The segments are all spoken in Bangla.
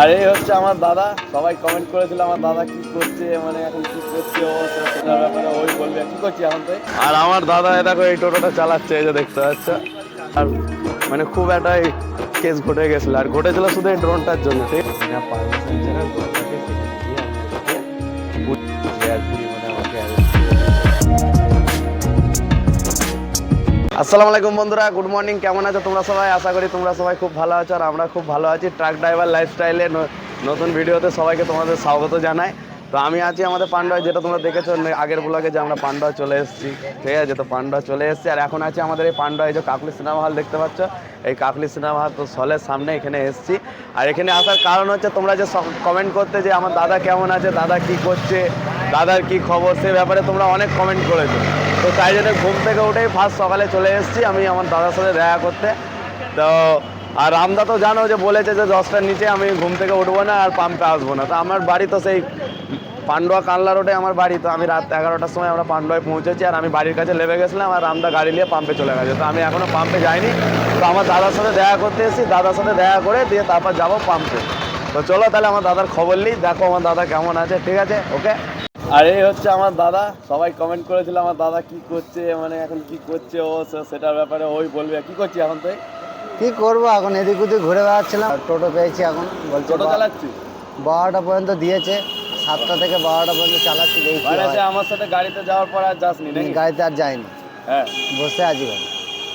আর এই হচ্ছে আমার দাদা। সবাই কমেন্ট করেছিল আমার দাদা কি করছে মানে এখন কি করছে ও সেটার ব্যাপারে ওই বলবে। কি করছি এখন তো আর আমার দাদা দেখো এই টোটোটা চালাচ্ছে এই যে দেখতে পাচ্ছ। আর মানে খুব একটা কেস ঘটে গেছিল। আর ঘটেছিল শুধু এই ড্রোনটার জন্য ঠিক? আসসালামু আলাইকুম বন্ধুরা গুড মর্নিং কেমন আছো তোমরা সবাই? আশা করি তোমরা সবাই খুব ভালো আছো আর আমরা খুব ভালো আছি ট্রাক ড্রাইভার লাইফস্টাইলে নতুন ভিডিওতে সবাইকে তোমাদের স্বাগত জানাই। তো আমি আছি আমাদের পান্ডা যেটা তোমরা দেখেছ আগের ব্লগে যে আমরা পান্ডা চলে এসেছি। ঠিক আছে, তো পান্ডা চলে এসেছি আর এখন আছে আমাদের এই পান্ডা এই যে কাকলি সিনেমা হল দেখতে পাচ্ছ? এই কাকলি সিনেমা হল তো সলের সামনে এখানে এসেছি। আর এখানে আসার কারণ হচ্ছে তোমরা যে কমেন্ট করতে যে আমার দাদা কেমন আছে, দাদা কি করছে, দাদার কি খবর, সে ব্যাপারে তোমরা অনেক কমেন্ট করেছ। তো তাই জন্য ঘুম থেকে উঠেই ফার্স্ট সকালে চলে এসেছি। আমি আমার দাদার সাথে দেখা করতে। তো, আর রামদা তো জানো যে বলেছে যে দশটার নিচে আমি ঘুম থেকে উঠবো না আর পাম্পে আসব না। তো আমার বাড়ি তো সেই পান্ডুয়া কানলা রোডে আমার বাড়ি। তো আমি রাত এগারোটার সময় আমরা পান্ডুয়ায় পৌঁছেছি আর আমি বাড়ির কাছে লেবে গেছিলাম আর রামদা গাড়ি নিয়ে পাম্পে চলে গেছে। তো আমি এখনও পাম্পে যাইনি। তো আমার দাদার সাথে দেখা করতে এসেছি। দাদার সাথে দেখা করে দিয়ে তারপর যাব পাম্পে তো চলো তাহলে আমার দাদার খবর নিই। দেখো আমার দাদা কেমন আছে। ঠিক আছে? ওকে আর এই হচ্ছে আমার দাদা। সবাই কমেন্ট করেছিল আমার দাদা কি করছে মানে এখন কি করছে ও সেটার ব্যাপারে ওই বলবে। কি করছি এখন তুই? কি করব এখন এদিক ওদিক ঘুরে বেড়াচ্ছিলাম। টোটো পেয়েছি এখন। বলছে বা- চালাচ্ছি বারোটা পর্যন্ত দিয়েছে। সাতটা থেকে বারোটা পর্যন্ত চালাচ্ছি দেখি আমার সাথে গাড়িতে যাওয়ার পর আর যাসনি গাড়িতে আর যাইনি। হ্যাঁ। বসে আছি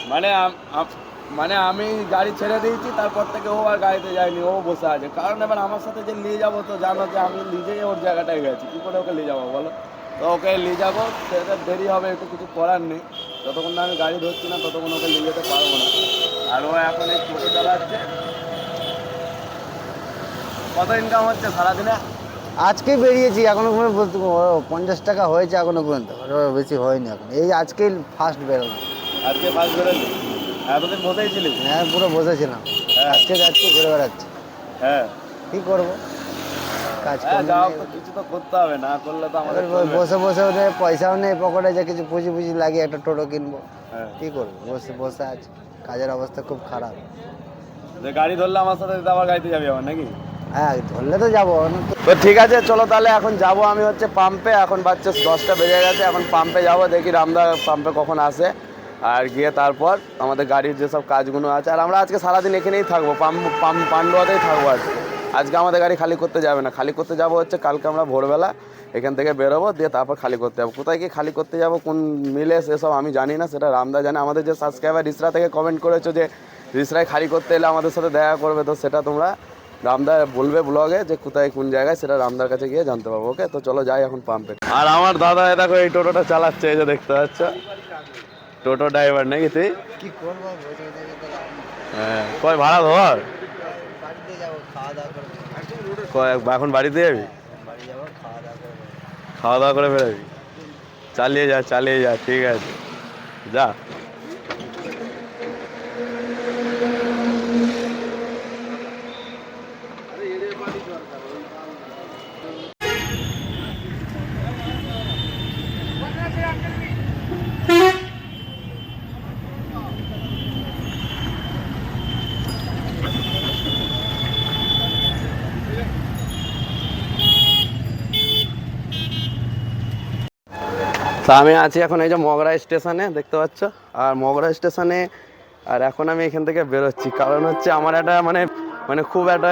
মানে মানে আমি গাড়ি ছেড়ে দিয়েছি তারপর থেকে ও আর গাড়িতে যায়নি ও বসে আছে। কারণ এবার আমার সাথে যে নিয়ে যাব তো জানো যে আমি নিজেই ওর জায়গাটায় গেছি। কী করে ওকে নিয়ে যাব বলো? তো ওকে নিয়ে যাব সেটা দেরি হবে একটু কিছু করার নেই। যতক্ষণ না আমি গাড়ি ধরছি না ততক্ষণ ওকে নিয়ে যেতে পারব না। আর ও এখন এই টোটো চালাচ্ছে। কত ইনকাম হচ্ছে সারাদিনে? আজকেই বেরিয়েছি এখনও পর্যন্ত বলতে পঞ্চাশ টাকা হয়েছে এখনও পর্যন্ত। বেশি হয়নি এখন। এই আজকেই ফার্স্ট বেরোলাম। আজকে ফার্স্ট বেরোলি? এতদিন বসেই ছিলিস হ্যাঁ পুরো বসেছিলাম। হ্যাঁ। আজকে যাচ্ছি ঘুরে বেড়াচ্ছি। হ্যাঁ। কি করব? কাজ হ্যাঁ কিছু তো করতে হবে না করলে তো আমাদের। বসে বসে ওদের পয়সাও নেই পকেটে যে কিছু পুঁজি পুঁজি লাগিয়ে একটা টোটো কিনবো। হ্যাঁ। কি করব? বসে বসে আছি। কাজের অবস্থা খুব খারাপ। যে গাড়ি ধরলে আমার সাথে আবার গাড়িতে যাবি আমার নাকি? হ্যাঁ ধরলে তো যাব। তো ঠিক আছে চলো তাহলে এখন যাব আমি হচ্ছে পাম্পে এখন বাচ্চা দশটা বেজে গেছে এখন পাম্পে যাব দেখি রামদা পাম্পে কখন আসে। আর গিয়ে তারপর আমাদের গাড়ির যেসব কাজগুলো আছে, আর আমরা আজকে সারাদিন এখানেই থাকব পাম্প পান্ডুয়াতেই থাকব আজকে। আজকে আমাদের গাড়ি খালি করতে যাবে না। খালি করতে যাব হচ্ছে কালকে আমরা ভোরবেলা এখান থেকে বেরোবো, দিয়ে তারপর খালি করতে যাব। কোথায় কি খালি করতে যাব, কোন মিলে সেসব আমি জানি না, সেটা রামদা জানে। আমাদের যে সাবস্ক্রাইবার রিসরা থেকে কমেন্ট করেছ যে, রিসরায় খালি করতে এলে আমাদের সাথে দেখা করবে তো সেটা তোমরা রামদা বলবে ব্লগে যে কোথায়, কোন জায়গায়, সেটা রামদার কাছে গিয়ে জানতে পারব ওকে তো চলো যাই এখন পাম্পে আর আমার দাদা দেখো, এই টোটোটা চালাচ্ছে, এই যে দেখতে পাচ্ছ? টোটো ড্রাইভার নাকি তুই? কি করব। হ্যাঁ কয় ভাড়া ধর? কয় এখন বাড়িতে যাবি? খাওয়া দাওয়া খাওয়া দাওয়া করে বেরোবি? চালিয়ে যা চালিয়ে যা ঠিক আছে। যা। তা আমি আছি এখন এই যে মগরা স্টেশনে, দেখতে পাচ্ছ? আর মগরা স্টেশনে, আর এখন আমি এখান থেকে বেরোচ্ছি। কারণ হচ্ছে আমার একটা মানে মানে খুব একটা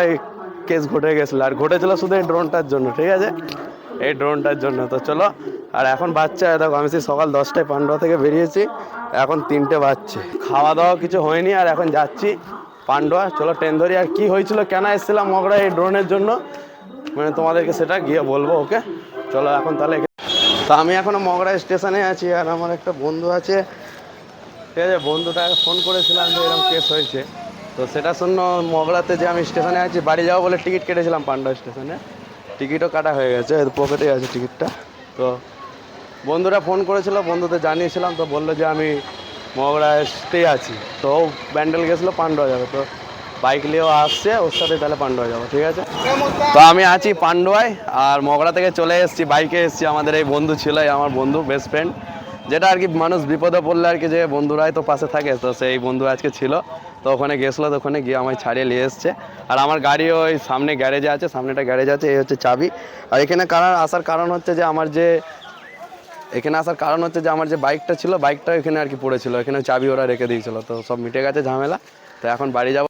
কেস ঘটে গেছিল। আর ঘটেছিল শুধু এই ড্রোনটার জন্য, ঠিক আছে? এই ড্রোনটার জন্য। তো চলো, আর এখন বাচ্চা দেখো, আমি সেই সকাল দশটায় পান্ডুয়া থেকে বেরিয়েছি। এখন তিনটে বাজছে। খাওয়া দাওয়া কিছু হয়নি, আর এখন যাচ্ছি পান্ডুয়া। চলো ট্রেন ধরি। আর কি হয়েছিল, কেন এসেছিলাম মগরা এই ড্রোনের জন্য? মানে তোমাদেরকে সেটা গিয়ে বলব ওকে চলো, এখন তাহলে তো আমি এখনও মগরা স্টেশনে আছি আর আমার একটা বন্ধু আছে। ঠিক আছে, বন্ধুটাকে ফোন করেছিলাম যে এরকম কেস হয়েছে। তো সেটা শূন্য মগরাতে যে আমি স্টেশনে আছি, বাড়ি যাব বলে টিকিট কেটেছিলাম পান্ডা স্টেশনে। টিকিটও কাটা হয়ে গেছে পকেটে আছে টিকিটটা। তো বন্ধুরা ফোন করেছিল, বন্ধুদের জানিয়েছিলাম, তো বলল যে আমি মগরাতেই আছি। তো ও ব্যান্ডেল গেছিল পান্ডুয়া যাবে। তো বাইক নিয়েও আসছে, ওর সাথে তাহলে পান্ডুয়া যাব, ঠিক আছে? তো আমি আছি পান্ডুয়ায়, আর মগরা থেকে চলে এসেছি, বাইকে এসেছি, আমাদের এই বন্ধু ছিল আমার বন্ধু বেস্ট ফ্রেন্ড যেটা আর কি মানুষ বিপদে পড়লে আর কি যে বন্ধুরাই তো পাশে থাকে, তো সেই বন্ধু আজকে ছিল। তো ওখানে গেছিল, তো ওখানে গিয়ে আমায় ছাড়িয়ে নিয়ে এসছে। আর আমার গাড়ি ওই সামনে গ্যারেজে আছে, সামনেটা গ্যারেজ আছে, এই হচ্ছে চাবি। আর এখানে কারণ, আসার কারণ হচ্ছে যে আমার যে, এখানে আসার কারণ হচ্ছে যে আমার যে বাইকটা ছিল, বাইকটা এখানে আর কি পড়েছিল, এখানে চাবি ওরা রেখে দিয়েছিল, তো সব মিটে গেছে ঝামেলা। তো এখন বাড়ি যাব।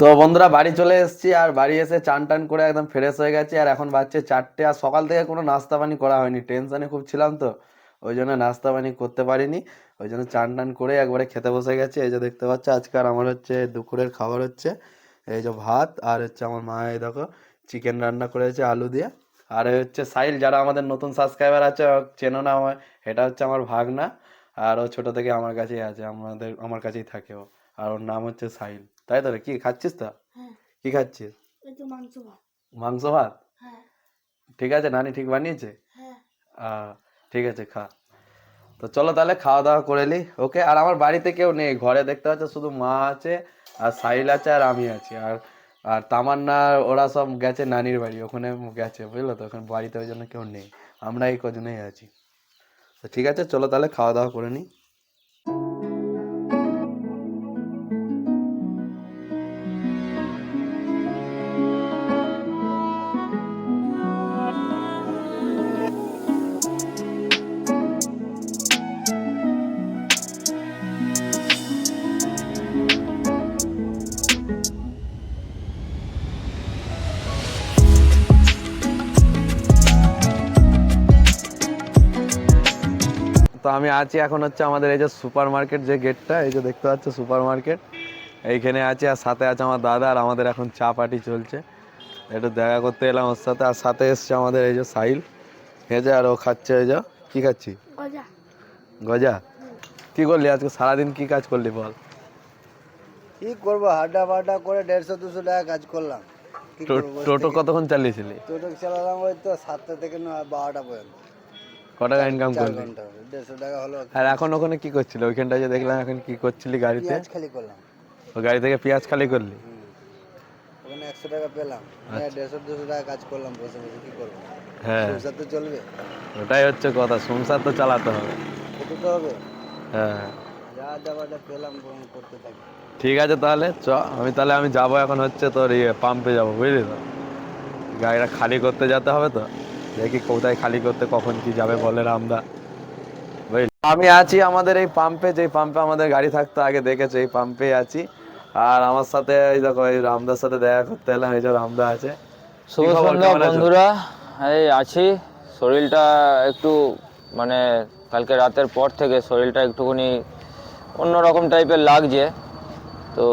তো বন্ধুরা বাড়ি চলে এসেছি, আর বাড়ি এসে চান টান করে একদম ফ্রেশ হয়ে গেছে, আর এখন বাচ্চা চারটে, আর সকাল থেকে কোনো নাস্তা পানি করা হয়নি টেনশনে খুব ছিলাম তো, ওই জন্য নাস্তা পানি করতে পারিনি, ওই জন্য চান টান করে একবারে খেতে বসে গেছে, এই যে দেখতে পাচ্ছ আজকাল আমার হচ্ছে দুপুরের খাবার হচ্ছে, এই যে ভাত, আর হচ্ছে আমার মা এই দেখো চিকেন রান্না করেছে আলু দিয়ে, আর এই হচ্ছে সাইল যারা আমাদের নতুন সাবস্ক্রাইবার আছে, চেনো না আমার এটা হচ্ছে আমার ভাগনা, আর ও ছোটো থেকে আমার কাছেই আছে, আমাদের, আমার কাছেই থাকে ও, আর ওর নাম হচ্ছে সাইল তাই তো কি খাচ্ছিস তো? হ্যাঁ। কি খাচ্ছিস? মাংস ভাত। মাংস ভাত? হ্যাঁ। ঠিক আছে নানি ঠিক বানিয়েছে? হ্যাঁ। ঠিক আছে খা। তো চলো তাহলে খাওয়া দাওয়া করে নি ওকে? আর আমার বাড়িতে কেউ নেই ঘরে দেখতে পাচ্ছ শুধু মা আছে আর সাইল আছে আর আমি আছি। আর আর তামান্না ওরা সব গেছে নানির বাড়ি ওখানে গেছে বুঝলো তো? ওখানে বাড়িতে ওই জন্য কেউ নেই আমরা এই কজনেই আছি। তো ঠিক আছে চলো তাহলে খাওয়া দাওয়া করে নিই তো আমি আছি এখন হচ্ছে আমাদের এই যে সুপার মার্কেট যে গেটটা এই যে দেখতে পাচ্ছ সুপার মার্কেট এইখানে আছি আর সাথে আছে আমার দাদা আর আমাদের এখন চা পার্টি চলছে। একটু দেখা করতে এলাম ওর সাথে আর সাথে এসছে আমাদের এই যে সাহিল। হেজে আর ও খাচ্ছে এই যে কি খাচ্ছি? গজা। গজা? কি করলি আজকে? সারাদিন কি কাজ করলি বল। কি করব হাড্ডা ফাড্ডা করে দেড়শো দুশো টাকা কাজ করলাম। টো- টোটো কতক্ষণ চালিয়েছিলি? টোটো চালালাম ওই তো সাতটা থেকে বারোটা পর্যন্ত। ক টাকা ইনকাম করলি? দেড়শো টাকা হলো। আর এখন ওখানে কি করছিলি? ওইখানটা যে দেখলাম এখন কি করছিলি গাড়িতে? পেঁয়াজ খালি করলাম। ও গাড়ি থেকে পেঁয়াজ খালি করলি? ওখানে একশো টাকা পেলাম। হ্যাঁ দেড়শো দুশো টাকা কাজ করলাম বসে বসে কি করব? হ্যাঁ। সংসার তো চলবে। ওটাই হচ্ছে কথা সংসার তো চালাতে হবে। খেতে তো হবে? হ্যাঁ। যা যাবাটা পেলাম করতে থাকি। ঠিক আছে তাহলে চ আমি তাহলে আমি যাব এখন হচ্ছে তোর ইয়ে পাম্পে যাব বুঝলি তো? গাড়িটা খালি করতে যেতে হবে তো? দেখি কোথায় খালি করতে কখন কি যাবে বলে বুঝলি? আমি আছি আমাদের এই পাম্পে যেই পাম্পে আমাদের গাড়ি থাকতো আগে দেখেছ এই পাম্পে আছি। আর আমার সাথে এই দেখো এই রামদার সাথে দেখা করতে এলাম এই যে রামদা আছে। শুভ সন্ধ্যা বন্ধুরা। এই আছি। শরীরটা একটু মানে কালকে রাতের পর থেকে শরীরটা একটুখানি অন্যরকম টাইপের লাগছে। তো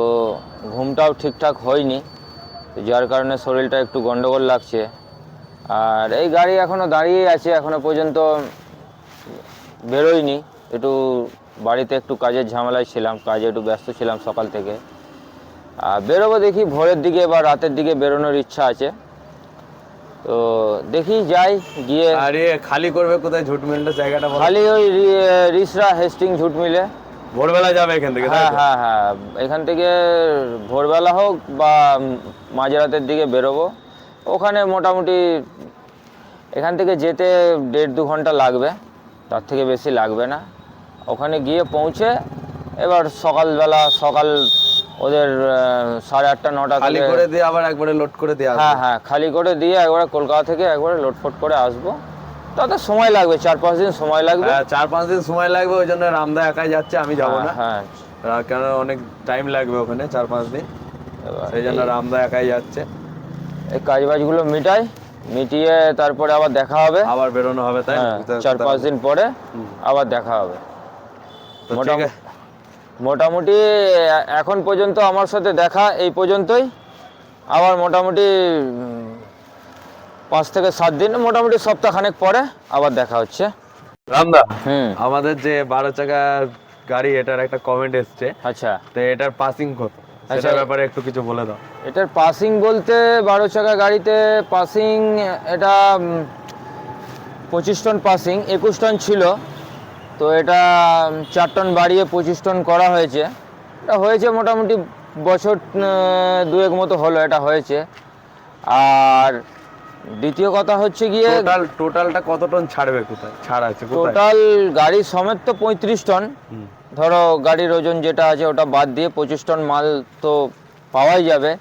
ঘুমটাও ঠিকঠাক হয়নি যার কারণে শরীরটা একটু গন্ডগোল লাগছে। আর এই গাড়ি এখনও দাঁড়িয়ে আছে এখনও পর্যন্ত বেরোয়নি। একটু বাড়িতে একটু কাজের ঝামেলায় ছিলাম কাজে একটু ব্যস্ত ছিলাম সকাল থেকে। আর বেরোবো দেখি ভোরের দিকে বা রাতের দিকে বেরোনোর ইচ্ছা আছে। তো দেখি যাই গিয়ে আর খালি করবে কোথায় ঝুট মিলটা জায়গাটা খালি ওই রিসরা হেস্টিং ঝুট মিলে। ভোরবেলা যাবে এখান থেকে হ্যাঁ হ্যাঁ হ্যাঁ। এখান থেকে ভোরবেলা হোক বা মাঝরাতের দিকে বেরোবো। ওখানে মোটামুটি এখান থেকে যেতে দেড় দু ঘণ্টা লাগবে তার থেকে বেশি লাগবে না। ওখানে গিয়ে পৌঁছে এবার সকালবেলা সকাল ওদের সাড়ে আটটা নটা খালি করে দিয়ে আবার একবারে লোড করে দিয়ে। হ্যাঁ হ্যাঁ খালি করে দিয়ে একবারে কলকাতা থেকে একবারে লোডফোট করে আসব। তাতে সময় লাগবে চার পাঁচ দিন সময় লাগবে। হ্যাঁ, চার পাঁচ দিন সময় লাগবে ওই জন্য রামদা একাই যাচ্ছে আমি যাব না। হ্যাঁ। কেন অনেক টাইম লাগবে ওখানে চার পাঁচ দিন। এবার সেই জন্য রামদা একাই যাচ্ছে। এই কাজ বাজগুলো মিটাই মিটিয়ে তারপরে আবার দেখা হবে। আবার বেরোনো হবে তাই? হ্যাঁ চার পাঁচ দিন পরে আবার দেখা হবে। মোটামুটি এখন পর্যন্ত আমার সাথে দেখা এই পর্যন্তই। আবার মোটামুটি পাঁচ থেকে সাত দিন মোটামুটি সপ্তাহখানেক পরে আবার দেখা হচ্ছে। রামদা হুম। আমাদের যে বারো চাকার গাড়ি এটার একটা কমেন্ট এসছে। আচ্ছা। তো এটার পাসিং কত। সেটার ব্যাপারে একটু কিছু বলে দাও। এটার পাসিং বলতে বারো চাকা গাড়িতে পাসিং এটা পঁচিশ টন পাসিং একুশ টন ছিল। তো এটা চার টন বাড়িয়ে পঁচিশ টন করা হয়েছে। এটা হয়েছে মোটামুটি বছর দুয়েক মতো হলো এটা হয়েছে। আর দ্বিতীয় কথা হচ্ছে গিয়ে টোটাল টোটালটা কত টন ছাড়বে কোথায়? ছাড় আছে টোটাল গাড়ি সমেত তো পঁয়ত্রিশ টন। ধরো গাড়ির ওজন যেটা আছে ওটা বাদ দিয়ে পঁচিশ টন মাল তো পাওয়াই যাবে।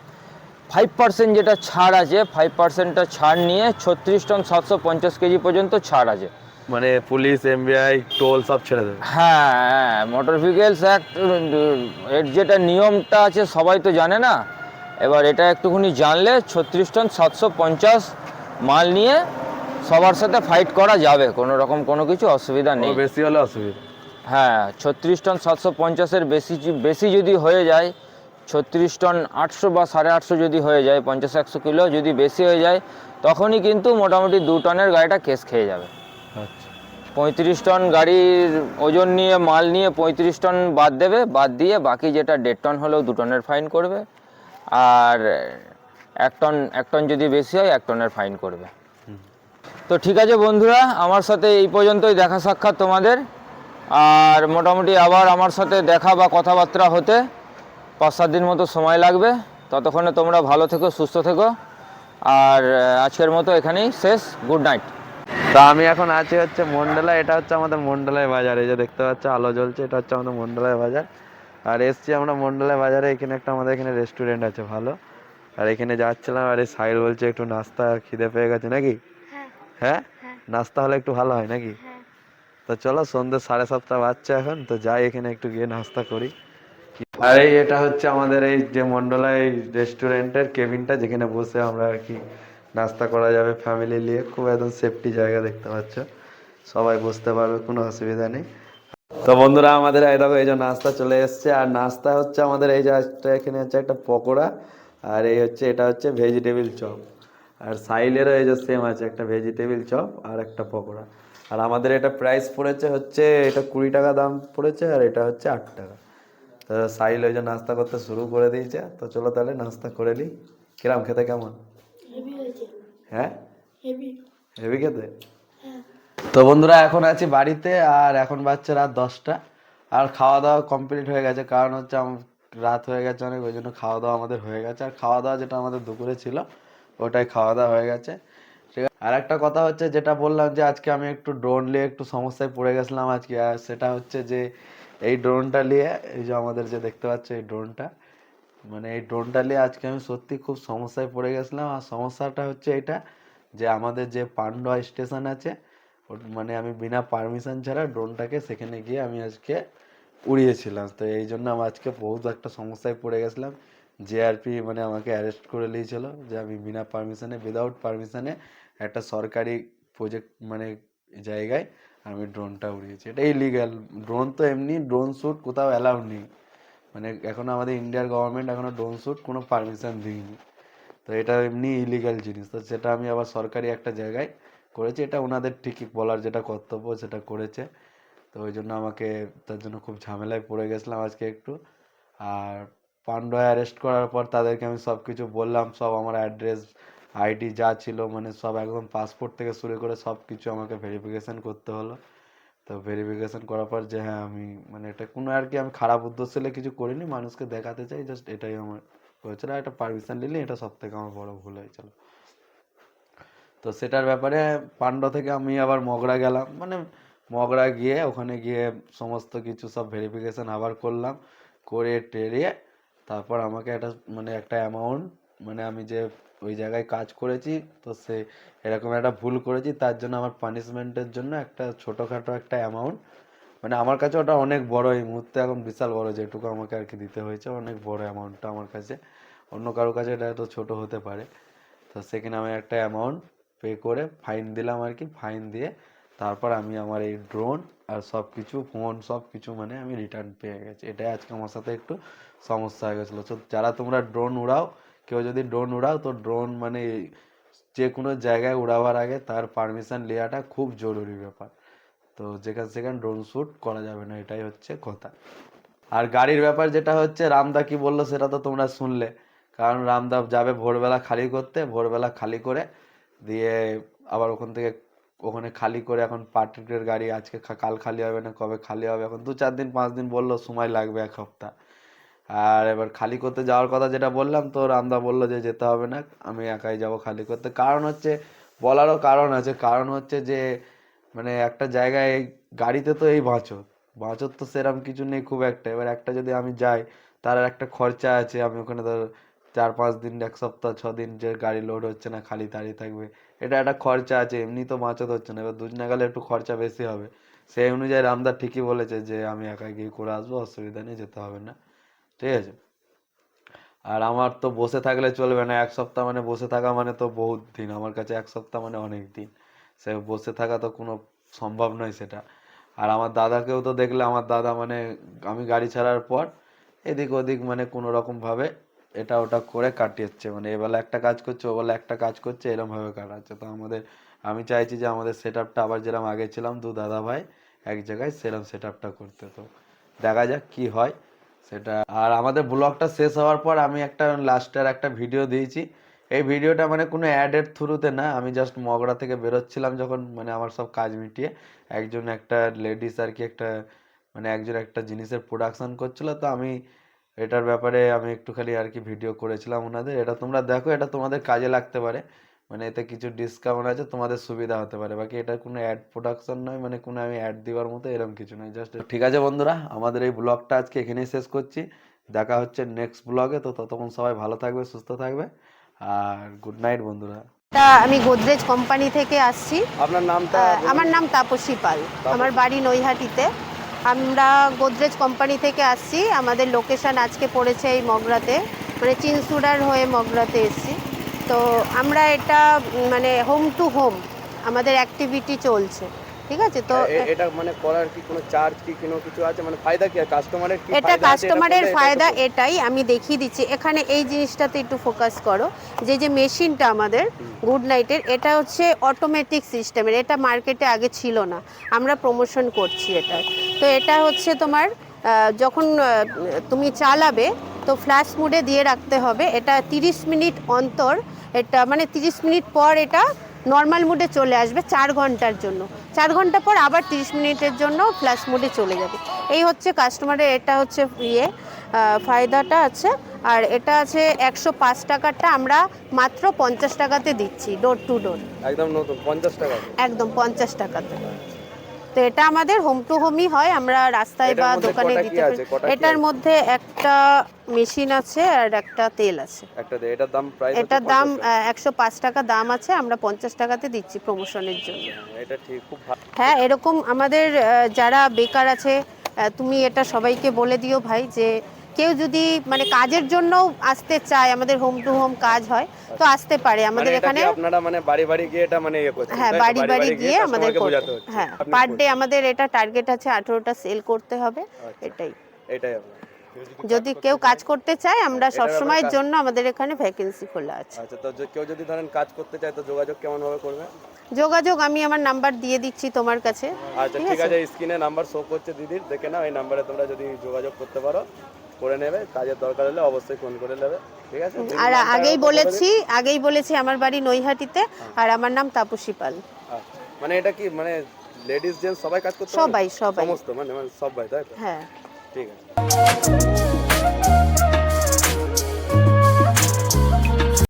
ফাইভ পার্সেন্ট যেটা ছাড় আছে ফাইভ পার্সেন্টটা ছাড় নিয়ে ছত্রিশ টন সাতশো পঞ্চাশ কেজি পর্যন্ত ছাড় আছে। মানে পুলিশ এমবিআই টোল সব ছেড়ে দেবে। হ্যাঁ হ্যাঁ মোটর ভেহিকেলস অ্যাক্ট এর যেটা নিয়মটা আছে সবাই তো জানে না। এবার এটা একটুখানি জানলে ছত্রিশ টন সাতশো পঞ্চাশ মাল নিয়ে সবার সাথে ফাইট করা যাবে কোনো রকম কোনো কিছু অসুবিধা নেই। বেশি হলে অসুবিধা। হ্যাঁ ছত্রিশ টন সাতশো পঞ্চাশের বেশি বেশি যদি হয়ে যায় ছত্রিশ টন আটশো বা সাড়ে আটশো যদি হয়ে যায় পঞ্চাশ একশো কিলো যদি বেশি হয়ে যায় তখনই কিন্তু মোটামুটি দু টনের গাড়িটা কেস খেয়ে যাবে। আচ্ছা। পঁয়ত্রিশ টন গাড়ির ওজন নিয়ে মাল নিয়ে পঁয়ত্রিশ টন বাদ দেবে বাদ দিয়ে বাকি যেটা দেড় টন হলেও দু টনের ফাইন করবে। আর এক টন এক টন যদি বেশি হয়, এক টনের ফাইন করবে। তো ঠিক আছে বন্ধুরা, আমার সাথে এই পর্যন্তই দেখা সাক্ষাৎ তোমাদের। আর মোটামুটি আবার আমার সাথে দেখা বা কথাবার্তা হতে পাঁচ সাত দিন মতো সময় লাগবে। ততক্ষণে তোমরা ভালো থেকো, সুস্থ থেকো। আর আজকের মতো এখানেই শেষ। গুড নাইট তা আমি এখন আছি হচ্ছে মন্ডলা এটা হচ্ছে আমাদের মন্ডলায় বাজার। এই যে দেখতে পাচ্ছ, আলো জ্বলছে, এটা হচ্ছে আমাদের মন্ডলায় বাজার। আর এসছি আমরা মন্ডলায় বাজারে, এখানে একটা আমাদের এখানে রেস্টুরেন্ট আছে ভালো। আর এখানে যাচ্ছিলাম আর এই সাইড বলছে একটু নাস্তা খিদে পেয়ে গেছে নাকি? হ্যাঁ। হ্যাঁ? হ্যাঁ। নাস্তা হলে একটু ভালো হয় নাকি? হ্যাঁ। তো চলো সন্ধ্যে সাড়ে সাতটা বাজছে এখন তো যাই এখানে একটু গিয়ে নাস্তা করি। আর এই এটা হচ্ছে আমাদের এই যে মন্ডলা এই রেস্টুরেন্টের কেবিনটা যেখানে বসে আমরা আর কি নাস্তা করা যাবে ফ্যামিলি নিয়ে। খুব একদম সেফটি জায়গা দেখতে পাচ্ছ। সবাই বসতে পারবে কোনো অসুবিধা নেই। তো বন্ধুরা আমাদের এই দেখো এই যে নাস্তা চলে এসছে। আর নাস্তা হচ্ছে আমাদের এই যে এখানে হচ্ছে একটা পকোড়া। আর এই হচ্ছে এটা হচ্ছে ভেজিটেবিল চপ আর সাইলেরও এই যে সেম আছে একটা ভেজিটেবিল চপ আর একটা পকোড়া। আর আমাদের এটা প্রাইস পড়েছে হচ্ছে এটা কুড়ি টাকা দাম পড়েছে আর এটা হচ্ছে আট টাকা। তো সাইল ওই যে নাস্তা করতে শুরু করে দিয়েছে তো চলো তাহলে নাস্তা করে নিই। কিরাম খেতে কেমন? হ্যাঁ? হেভি হেভি খেতে? হ্যাঁ। তো বন্ধুরা এখন আছি বাড়িতে আর এখন বাজছে রাত দশটা। আর খাওয়া দাওয়া কমপ্লিট হয়ে গেছে কারণ হচ্ছে আম- রাত হয়ে গেছে অনেক, ওই জন্য খাওয়া দাওয়া আমাদের হয়ে গেছে। আর খাওয়া দাওয়া যেটা আমাদের দুপুরে ছিল, ওটাই খাওয়া দাওয়া হয়ে গেছে। ঠিক আছে? আর একটা কথা হচ্ছে, যেটা বললাম যে আজকে আমি একটু ড্রোন নিয়ে একটু সমস্যায় পড়ে গেছিলাম আজকে। আর সেটা হচ্ছে যে, এই ড্রোনটা নিয়ে, এই যে আমাদের যে দেখতে পাচ্ছ এই ড্রোনটা মানে এই ড্রোনটা নিয়ে আজকে আমি সত্যি খুব সমস্যায় পড়ে গেছিলাম। আর সমস্যাটা হচ্ছে এটা যে, আমাদের যে পান্ডুয়া স্টেশন আছে মানে আমি বিনা পারমিশন ছাড়া ড্রোনটাকে সেখানে গিয়ে আমি আজকে উড়িয়েছিলাম। তো এই জন্য আমি আজকে বহুত একটা সমস্যায় পড়ে গেছিলাম। জেআরপি মানে আমাকে অ্যারেস্ট করে নিয়েছিল যে আমি বিনা পারমিশনে উইদাউট পারমিশনে একটা সরকারি প্রজেক্ট মানে জায়গায় আমি ড্রোনটা উড়িয়েছি। এটা ইলিগাল ড্রোন তো এমনি ড্রোন শ্যুট কোথাও অ্যালাউড নেই। মানে এখনও আমাদের ইন্ডিয়ার গভর্নমেন্ট এখনও ড্রোন শ্যুট কোনো পারমিশন দিইনি। তো এটা এমনি ইলিগাল জিনিস। তো সেটা আমি আবার সরকারি একটা জায়গায় করেছি। এটা ওনাদের ঠিকই বলার যেটা কর্তব্য, সেটা করেছে। তো ওই জন্য আমাকে তার জন্য খুব ঝামেলায় পড়ে গেছিলাম আজকে একটু। আর পান্ডয় অ্যারেস্ট করার পর তাদেরকে আমি সব কিছু বললাম, সব আমার অ্যাড্রেস আইডি যা ছিল মানে সব একদম পাসপোর্ট থেকে শুরু করে সব কিছু আমাকে ভেরিফিকেশন করতে হলো। তো ভেরিফিকেশন করার পর যে হ্যাঁ আমি মানে এটা কোনো আর কি, আমি খারাপ উদ্দেশ্য কিছু করিনি, মানুষকে দেখাতে চাই জাস্ট এটাই আমার হয়েছিল। আর একটা পারমিশন নিলে এটা সব থেকে আমার বড় ভুল হয়েছিল তো সেটার ব্যাপারে পান্ড থেকে আমি আবার মগরা গেলাম মানে মগরা গিয়ে ওখানে গিয়ে সমস্ত কিছু সব ভেরিফিকেশন আবার করলাম, করে টেরিয়ে তারপর আমাকে একটা মানে একটা অ্যামাউন্ট মানে আমি যে ওই জায়গায় কাজ করেছি, তো সে এরকম একটা ভুল করেছি, তার জন্য আমার পানিশমেন্টের জন্য একটা ছোটোখাটো একটা অ্যামাউন্ট মানে আমার কাছে ওটা অনেক বড় এই মুহূর্তে এখন বিশাল বড়, যেটুকু আমাকে আর কি দিতে হয়েছে, অনেক বড় অ্যামাউন্টটা আমার কাছে। অন্য কারোর কাছে এটা তো ছোট হতে পারে। তো সেখানে আমি একটা অ্যামাউন্ট পে করে ফাইন দিলাম আর কি ফাইন দিয়ে তারপর আমি আমার এই ড্রোন আর সব কিছু ফোন সব কিছু মানে আমি রিটার্ন পেয়ে গেছি। এটাই আজকে আমার সাথে একটু সমস্যা হয়ে গেছিল। তো যারা তোমরা ড্রোন উড়াও, কেউ যদি ড্রোন উড়াও, তো ড্রোন মানে যে কোনো জায়গায় উড়াবার আগে তার পারমিশন নেওয়াটা খুব জরুরি ব্যাপার। তো যেখানে সেখানে ড্রোন শ্যুট করা যাবে না, এটাই হচ্ছে কথা। আর গাড়ির ব্যাপার যেটা হচ্ছে, রামদা কি বলল সেটা তো তোমরা শুনলে। কারণ রামদা যাবে ভোরবেলা খালি করতে, ভোরবেলা খালি করে দিয়ে আবার ওখান থেকে ওখানে খালি করে এখন পার্টির গাড়ি আজকে কাল খালি হবে না, কবে খালি হবে? এখন দু চার দিন, পাঁচ দিন বলল, সময় লাগবে এক সপ্তাহ। আর এবার খালি করতে যাওয়ার কথা যেটা বললাম, তো রামদা বলল যে যেতে হবে না, আমি একাই যাব খালি করতে। কারণ হচ্ছে, বলারও কারণ আছে। কারণ হচ্ছে যে মানে একটা জায়গায় এই গাড়িতে তো এই বাঁচত বাঁচত তো সেরকম কিছু নেই খুব একটা। এবার একটা যদি আমি যাই, তার একটা খরচা আছে। আমি ওখানে ধর চার পাঁচ দিন, এক সপ্তাহ ছ দিন যে গাড়ি লোড হচ্ছে না, খালি দাঁড়িয়ে থাকবে। এটা একটা খরচা আছে, এমনি তো বাঁচত হচ্ছে না। এবার দুজনে গেলে একটু খরচা বেশি হবে। সেই অনুযায়ী রামদা ঠিকই বলেছে যে, আমি একাই গিয়ে করে আসব, অসুবিধা নেই, যেতে হবে না। ঠিক আছে? আর আমার তো বসে থাকলে চলবে না। এক সপ্তাহ মানে বসে থাকা মানে তো বহুত দিন। আমার কাছে এক সপ্তাহ মানে অনেক দিন। সে বসে থাকা তো কোনো সম্ভব নয় সেটা। আর আমার দাদাকেও তো দেখলে, আমার দাদা মানে আমি গাড়ি ছাড়ার পর এদিক ওদিক মানে কোনো রকম ভাবে এটা ওটা করে কাটিয়েছে। মানে এবেলা একটা কাজ করছে, ও ওবেলা একটা কাজ করছে এরকম ভাবে কাটাচ্ছে। তো আমাদের, আমি চাইছি যে আমাদের সেট আবার যেরকম আগে ছিলাম, দু দাদা ভাই এক জায়গায় সেরকম সেট করতে। তো দেখা যাক কি হয় সেটা। আর আমাদের ব্লগটা শেষ হওয়ার পর আমি একটা লাস্টের একটা ভিডিও দিয়েছি। এই ভিডিওটা মানে কোনো অ্যাডের থ্রুতে না, আমি জাস্ট মগরা থেকে বেরোচ্ছিলাম যখন মানে আমার সব কাজ মিটিয়ে একজন একটা লেডিস আর কি একটা মানে একজন একটা জিনিসের প্রোডাকশন করছিল। তো আমি এটার ব্যাপারে আমি একটুখানি আর কি ভিডিও করেছিলাম ওনাদের। এটা তোমরা দেখো এটা তোমাদের কাজে লাগতে পারে। মানে এতে কিছু ডিসকাউন্ট আছে তোমাদের সুবিধা হতে পারে। বাকি এটা কোনো অ্যাড প্রোডাকশন নয় মানে কোনো আমি অ্যাড দেওয়ার মতো এরকম কিছু নয়। জাস্ট ঠিক আছে বন্ধুরা আমাদের এই ব্লগটা আজকে এখানেই শেষ করছি। দেখা হচ্ছে নেক্সট ব্লগে তো ততক্ষণ সবাই ভালো থাকবে সুস্থ থাকবে। আর গুড নাইট বন্ধুরা। আমি গোদরেজ কোম্পানি থেকে আসছি। আপনার নামটা আমার নাম তাপসী পাল। আমার বাড়ি নৈহাটিতে। আমরা গোদরেজ কোম্পানি থেকে আসছি। আমাদের লোকেশন আজকে পড়েছে এই মগরাতে। মানে চিনসুড়ার হয়ে মগরাতে এসছি। তো আমরা এটা মানে হোম টু হোম আমাদের অ্যাক্টিভিটি চলছে। ঠিক আছে? তো এটা মানে করার কি কোনো চার্জ কি কোনো কিছু আছে? মানে ফায়দা কি কাস্টমারের কি এটা কাস্টমারের ফায়দা এটাই আমি দেখিয়ে দিচ্ছি। এখানে এই জিনিসটাতে একটু ফোকাস করো। যে যে মেশিনটা আমাদের গুড নাইটের এটা হচ্ছে অটোমেটিক সিস্টেমের এটা মার্কেটে আগে ছিল না। আমরা প্রমোশন করছি এটা তো এটা হচ্ছে তোমার যখন তুমি চালাবে তো ফ্ল্যাশ মুডে দিয়ে রাখতে হবে। এটা 30 মিনিট অন্তর এটা মানে 30 মিনিট পর এটা নর্মাল মুডে চলে আসবে চার ঘণ্টার জন্য। চার ঘণ্টা পর আবার 30 মিনিটের জন্য প্লাস মুডে চলে যাবে। এই হচ্ছে কাস্টমারের এটা হচ্ছে ইয়ে ফায়দাটা আছে। আর এটা আছে একশো পাঁচ টাকারটা আমরা মাত্র পঞ্চাশ টাকাতে দিচ্ছি ডোর টু ডোর একদম নতুন পঞ্চাশ টাকা। একদম পঞ্চাশ টাকাতে। তো এটা আমাদের হোম টু হোমই হয় আমরা রাস্তায় বা দোকানে দিতে পারি। এটার মধ্যে একটা মেশিন আছে আর একটা তেল আছে। একটা এটা এটার দাম প্রাইস এটার দাম একশো পাঁচ টাকা দাম আছে আমরা পঞ্চাশ টাকাতে দিচ্ছি প্রমোশনের জন্য। এটা ঠিক খুব ভালো হ্যাঁ এরকম আমাদের যারা বেকার আছে তুমি এটা সবাইকে বলে দিও ভাই যে কেউ যদি মানে কাজের জন্য আসতে চায় আমাদের হোম টু হোম কাজ হয় তো আসতে পারে। আমাদের এখানে আপনারা মানে বাড়ি বাড়ি গিয়ে এটা মানে ইয়ে হ্যাঁ বাড়ি বাড়ি গিয়ে আমাদের। হ্যাঁ পার ডে আমাদের এটা টার্গেট আছে আঠেরোটা সেল করতে হবে আচ্ছা। এটাই। এটাই যদি কেউ কাজ করতে চায় আমরা এটার সব সময়ের জন্য আমাদের এখানে ভ্যাকেন্সি খোলা আছে। আচ্ছা তো কেউ যদি ধরেন কাজ করতে চায় তো যোগাযোগ কেমন ভাবে করবে? যোগাযোগ আমি আমার নাম্বার দিয়ে দিচ্ছি তোমার কাছে। আচ্ছা ঠিক আছে? স্ক্রিনে নাম্বার শো করছে দিদির দেখে নাও এই নাম্বারে তোমরা যদি যোগাযোগ করতে পারো। করে নেবে কাজের দরকার হলে অবশ্যই ফোন করে নেবে ঠিক আছে? আর আগেই বলেছি আগেই বলেছি আমার বাড়ি নৈহাটিতে আর আমার নাম তাপসী পাল। আচ্ছা। মানে এটা কি মানে লেডিস জেন্টস সবাই কাজ করতে? সবাই সবাই। সমস্ত মানে মানে সবাই তাই তো? হ্যাঁ। ঠিক আছে।